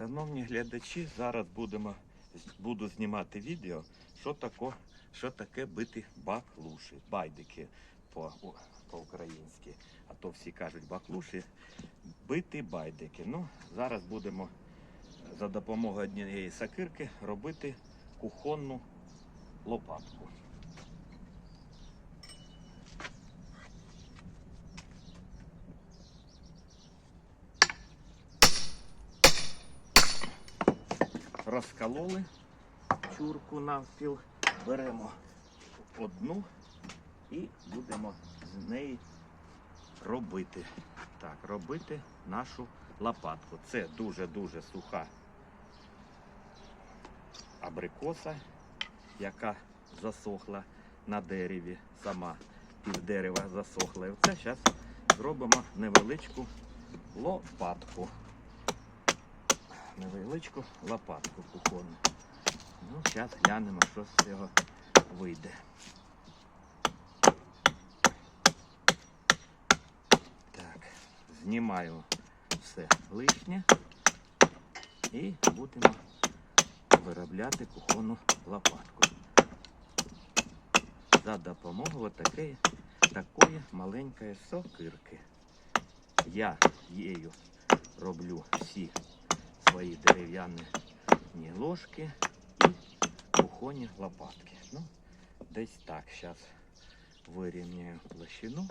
Шановні глядачі, зараз будемо, буду знімати відео, що, тако, що таке бити баклуші, байдики по, по-українськи. А то всі кажуть баклуші, бити байдики. Ну, зараз будемо за допомогою однієї сакирки робити кухонну лопатку. Розкололи чурку навпіл, беремо одну і будемо з неї робити. Так, робити нашу лопатку. Це дуже-дуже суха абрикоса, яка засохла на дереві сама. Пів дерева засохла. І це зараз зробимо невеличку лопатку. Невеличку лопатку кухонну. Ну, зараз глянемо, що з цього вийде. Так, знімаю все лишнє і будемо виробляти кухонну лопатку. За допомогою отакої, такої маленької сокирки. Я її роблю всі свої дерев'яні ложки і кухонні лопатки. Ну, десь так. Зараз вирівняю площину.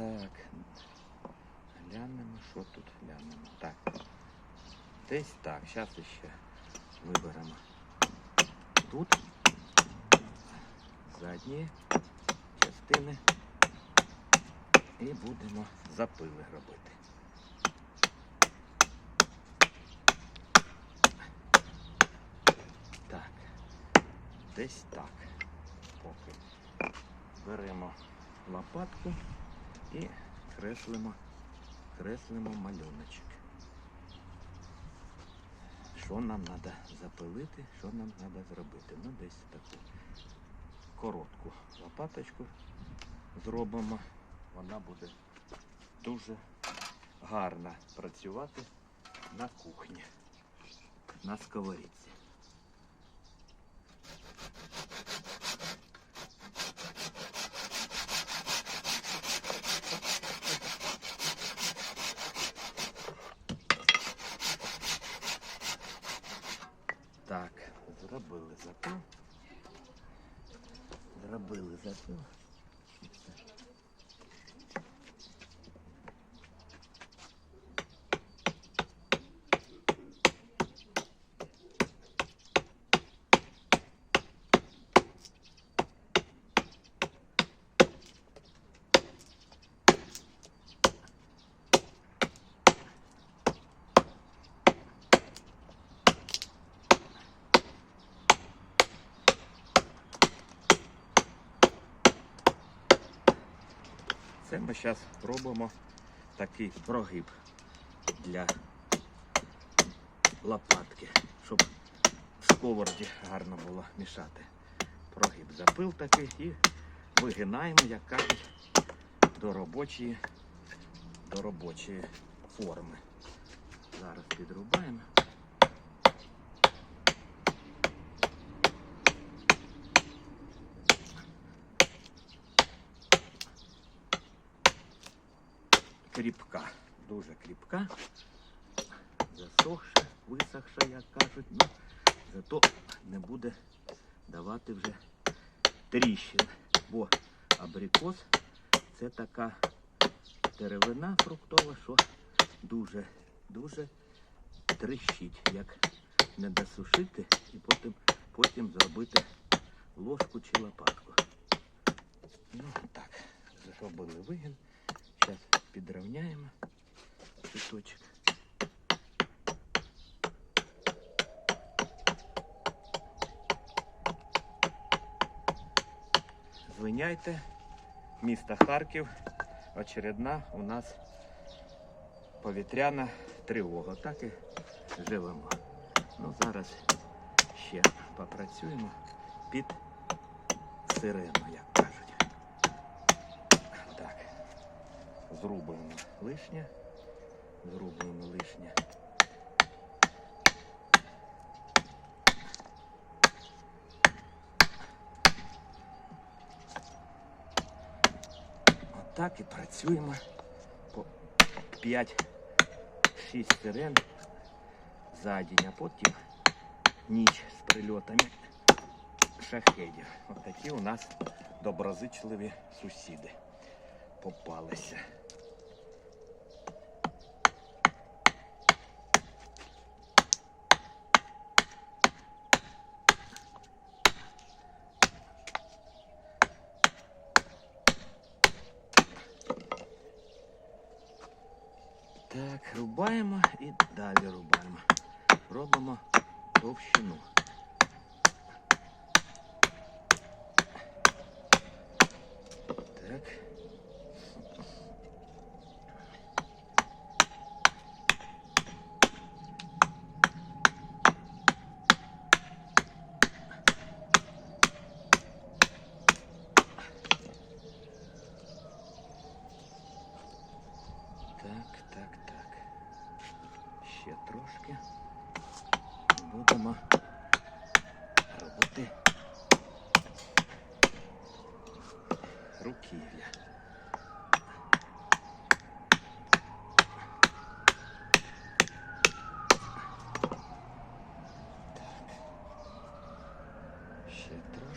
Так. Глянемо, що тут глянемо. Так. Десь так. Зараз ще виберемо. Тут задні частини. І будемо запили робити. Так. Десь так. Поки беремо лопатку і креслимо, креслимо малюночок. Що нам треба запилити, що нам треба зробити? Ну, десь таку коротку лопаточку зробимо. Вона буде дуже гарно працювати на кухні, на сковорідці. Так, зробили запил. Зробили запил. Це ми зараз робимо такий прогиб для лопатки, щоб в сковороді гарно було мішати. Прогиб запил такий і вигинаємо, як кажуть, до робочої, до робочої форми. Зараз підрубаємо. Кріпка, дуже кріпка, засохша, висохша, як кажуть, ну, зато не буде давати вже тріщин, бо абрикос це така деревина фруктова, що дуже, дуже тріщить, як не досушити і потім, потім зробити ложку чи лопатку. Ну так, зробили вигін. Підрівняємо цвіточок. Звиняйте, міста Харків. Очередна у нас повітряна тривога. Так і живемо. Ну, зараз ще попрацюємо під сирену, Зрубуємо лишнє. Зрубуємо лишнє. Отак і працюємо по 5-6 сирен за день, а потім ніч з прильотами шахедів. Ось такі у нас доброзичливі сусіди попалися. Так, рубаємо і далі рубаємо. Робимо товщину. Так. Так, так, так. Ще трошки. Будемо робити руків'я. Так. Ще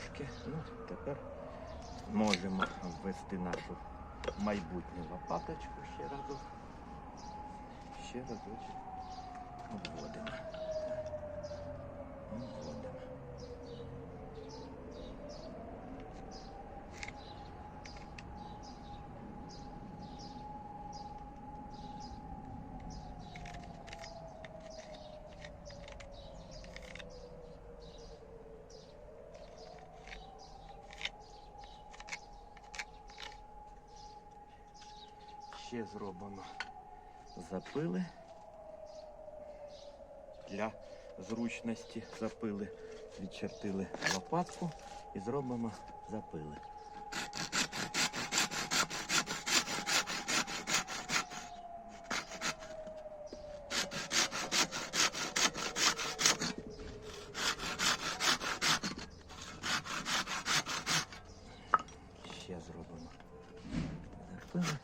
трошки. Ну, тепер можемо ввести нашу майбутню лопаточку ще разок. Ще разочок обводимо. Обводимо. Ще зробимо запили. Для зручності запили, відчертили лопатку і зробимо запили. Ще зробимо запили.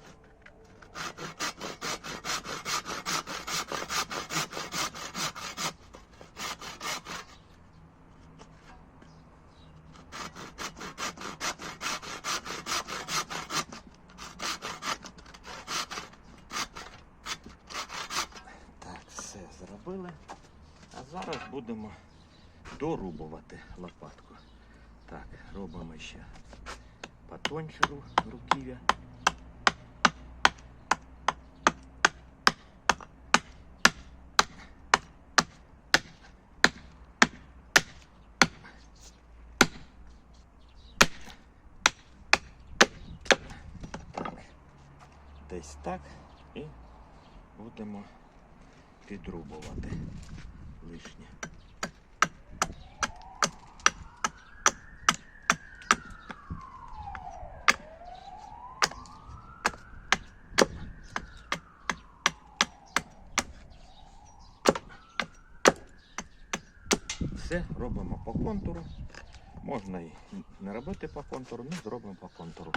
Так, все зробили. А зараз будемо дорубувати лопатку. Так, робимо ще потоньше руків'я. Десь так і будемо підрубувати лишнє. Все робимо по контуру. Можна і не робити по контуру, ми зробимо по контуру.